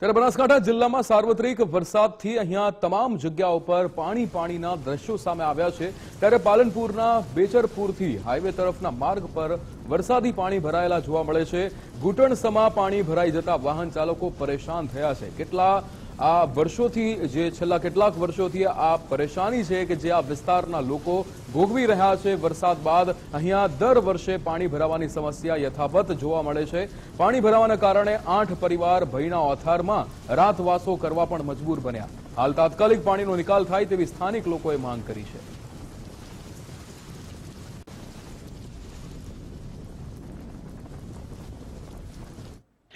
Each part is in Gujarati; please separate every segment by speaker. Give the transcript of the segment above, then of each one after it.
Speaker 1: ત્યારે બનાસકાંઠા જિલ્લામાં સાર્વત્રિક વરસાદથી અહીંયા તમામ જગ્યાઓ પર પાણી પાણીના દ્રશ્યો સામે આવ્યા છે. ત્યારે પાલનપુરના બેચરપુરથી હાઈવે તરફના માર્ગ પર વરસાદી પાણી ભરાયેલા જોવા મળે છે. ઘૂંટણસમાં પાણી ભરાઈ જતા વાહન ચાલકો પરેશાન થયા છે. કેટલા આ વર્ષોથી જે છેલ્લા કેટલાક વર્ષોથી આ પરેશાની છે કે જે આ વિસ્તારના લોકો ભોગવી રહ્યા છે, વરસાદ બાદ અહીંયા દર વર્ષે પાણી ભરાવાની સમસ્યા યથાવત જોવા મળે છે. પાણી ભરાવાના કારણે આઠ પરિવાર ભયના ઓથારમાં રાતવાસો કરવા પણ મજબૂર બન્યા. હાલ તાત્કાલિક પાણીનો નિકાલ થાય તેવી સ્થાનિક લોકોએ માંગ કરી છે.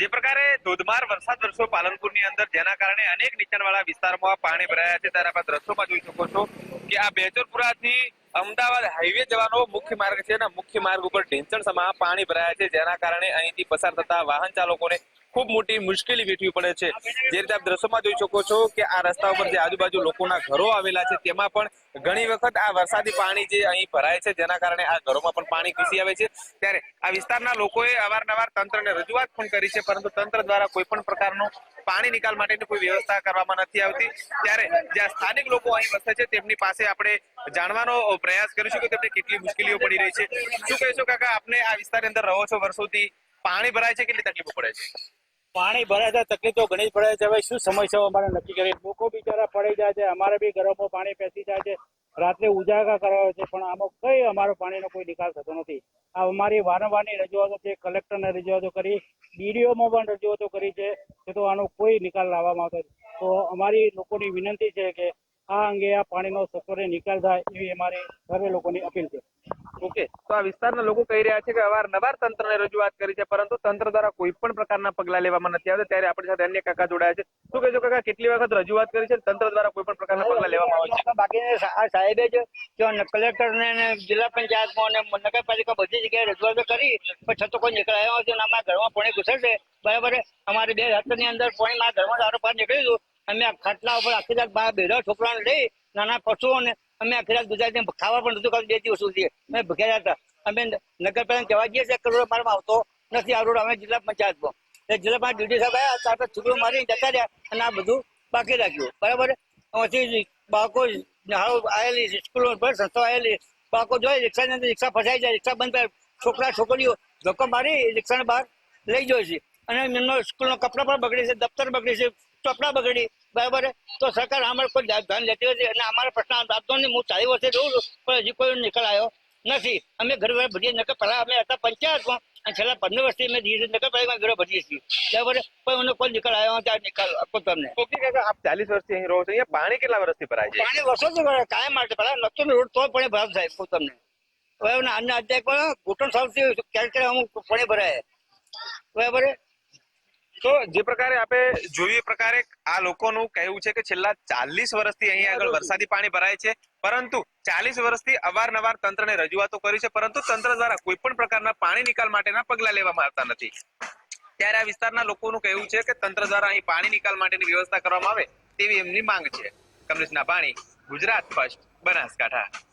Speaker 2: જે પ્રકારે ધોધમાર વરસાદ વરસ્યો પાલનપુરની અંદર, જેના કારણે અનેક નીચાણવાળા વિસ્તારમાં પાણી ભરાયા છે. ત્યારે આપણે દ્રશ્યોમાં જોઈ શકો છો કે આ બેચરપુરાથી અમદાવાદ હાઈવે જવાનો મુખ્ય માર્ગ છે અને મુખ્ય માર્ગ ઉપર ઢેંચણસમાં પાણી ભરાયા છે. જેના કારણે અહીંથી પસાર થતા વાહન ચાલકોને ખૂબ મોટી મુશ્કેલી વેઠવી પડે છે. જે રીતે આપ દ્રશ્યમાં જોઈ શકો છો કે આ રસ્તા ઉપર જે આજુબાજુ લોકોના ઘરો આવેલા છે, તેમાં પણ ઘણી વખત આ વરસાદી પાણી જે અહીં ભરાય છે, જેના કારણે આ ઘરોમાં પણ પાણી ઘૂસી આવે છે. ત્યારે આ વિસ્તારના લોકોએ અવારનવાર તંત્રને રજૂઆત પણ કરી છે, પરંતુ તંત્ર દ્વારા કોઈ પણ પ્રકારનો પાણી નિકાલ માટેની કોઈ વ્યવસ્થા કરવામાં નથી આવતી. ત્યારે જ્યાં સ્થાનિક લોકો અહીં વસે છે, તેમની પાસે આપણે જાણવાનો પ્રયાસ કરીશું કે તેમને કેટલી મુશ્કેલીઓ પડી રહી છે. શું કહેશો કાકા, આપને આ વિસ્તારની અંદર રહો છો, વર્ષોથી પાણી ભરાય છે, કેટલી તકલીફો પડે છે?
Speaker 3: પાણી ભરાય છે, તકલીફ ઘણી જ પડે છે. હવે શું સમસ્યાઓ અમારે નક્કી કરી લોકો બિચારા પડી જાય છે. અમારે બી ઘરોમાં પાણી પેસી જાય છે. રાત્રે ઉજાગરા કરાવે છે, પણ આમાં કઈ અમારો પાણીનો કોઈ નિકાલ થતો નથી. આ અમારી વારંવારની રજૂઆતો છે, કલેક્ટરને રજૂઆતો કરી, ડીડીઓમાં પણ રજૂઆતો કરી છે કે તો આનો કોઈ નિકાલ લાવવામાં આવતો તો અમારી લોકોની વિનંતી છે કે આ અંગે આ પાણીનો સત્વરે નિકાલ થાય એવી અમારી સર્વે લોકોની અપીલ છે.
Speaker 2: ઓકે. તો આ વિસ્તારના લોકો કહી રહ્યા છે કે અવારનવાર તંત્રને રજૂઆત કરી છે પરંતુ તંત્ર દ્વારા કોઈ પણ પ્રકારના પગલા લેવામાં નથી આવતા. ત્યારે આપણી સાથે અન્ય કાકા જોડાયા છે. શું કહેજો કાકા કેટલી વખત રજૂઆત કરી છે તંત્ર દ્વારા કોઈ પણ પ્રકારના પગલા લેવામાં આવે છે?
Speaker 4: બાકી આ સાહેબે જ જો કલેક્ટર ને ને જિલ્લા પંચાયતમાં અને નગરપાલિકા બધી જગ્યાએ રજૂઆતો કરી પણ છતાં કોઈ નીકળાયો નથી અને અમારા ઘરમાં પાણી ઘૂસે છે? બરાબર? અમારે બે રાત્રની અંદર પાણી મારા ઘરમાં સારો બહાર નીકળી ગયું અમે ખાટલા ઉપર આખી રાત બાર બેડા છોકરાને લઈ નાના પશુઓને અમે આ રાત ગુજરાતને ખાવા પણ નતું ખાતું બે દિવસ સુધી. અમે ભૂખ્યા હતા. અમે નગરપાલિકા કહેવા જઈએ છીએ, કરોડ મારમાં આવતો નથી આ રોડ, અમે જિલ્લા પંચાયતમાં. એટલે જિલ્લા પંચાયત ડ્યુટી સાહેબ આવ્યા ત્યાર પછી છોકરો મારી જતા રહ્યા અને આ બધું બાકી રાખ્યું. બરાબર? પછી બાળકો આવેલી સ્કૂલો પર સંસ્થાઓ આવેલી. બાળકો જોઈ રિક્ષાની અંદર રિક્ષા ફસાઈ જાય, રિક્ષા બંધ થાય. છોકરા, છોકરીઓ ધક્કો મારી રિક્ષાને બહાર લઈ જાય છે. અને એમનો સ્કૂલનો કપડા પણ બગડી છે, દફતર બગડી છે, ચોપડા બગડી. બરાબર તો સરકાર અમારે કોઈ ધ્યાન લેતી નથી અને અમારા પ્રશ્ન આપતો નહીં હું ચાલી વર્ષે જોઉં છું પણ હજી કોઈ નિકાલ આવ્યો નથી. અમે ઘર ઘર ભરીએ નકર પહેલાં અમે હતા પંચાયતમાં અને છેલ્લા પંદર વર્ષથી અમે ધીરે નગરપાલિકામાં ઘરે ભરીએ છીએ. બરાબર? પણ એનો કોઈ નિકાલ આવ્યો ત્યાં નિકાલ આપો તમને.
Speaker 2: આપ ચાલીસ વર્ષથી અહીં રહો છો અહીંયા પાણી કેટલા વર્ષથી ભરાય છે?
Speaker 4: પાણી વર્ષો થી ભરાય કાયમ માટે પહેલાં નતો રોડ તો પણ ભરાવ થાય કહું તમને. હવે આજના અત્યારે પણ ઘૂંટણ સાવથી ક્યારેક ક્યારેક અમુક પાણી ભરાય. બરાબર?
Speaker 2: તો જે પ્રકારે આપણે જોઈએ પ્રકારે આ લોકોનું કહેવું છે કે છેલ્લા ચાલીસ વર્ષથી અહીંયા આગળ વરસાદી પાણી ભરાય છે. પરંતુ ચાલીસ વર્ષથી અવારનવાર તંત્રને રજૂઆતો કરી છે, પરંતુ તંત્ર દ્વારા કોઈ પણ પ્રકારના પાણી નિકાલ માટેના પગલા લેવામાં આવતા નથી. ત્યારે આ વિસ્તારના લોકોનું કહેવું છે કે તંત્ર દ્વારા અહીં પાણી નિકાલ માટેની વ્યવસ્થા કરવામાં આવે તેવી એમની માંગ છે. કમલેશના પાણી, ગુજરાત ફર્સ્ટ, બનાસકાંઠા.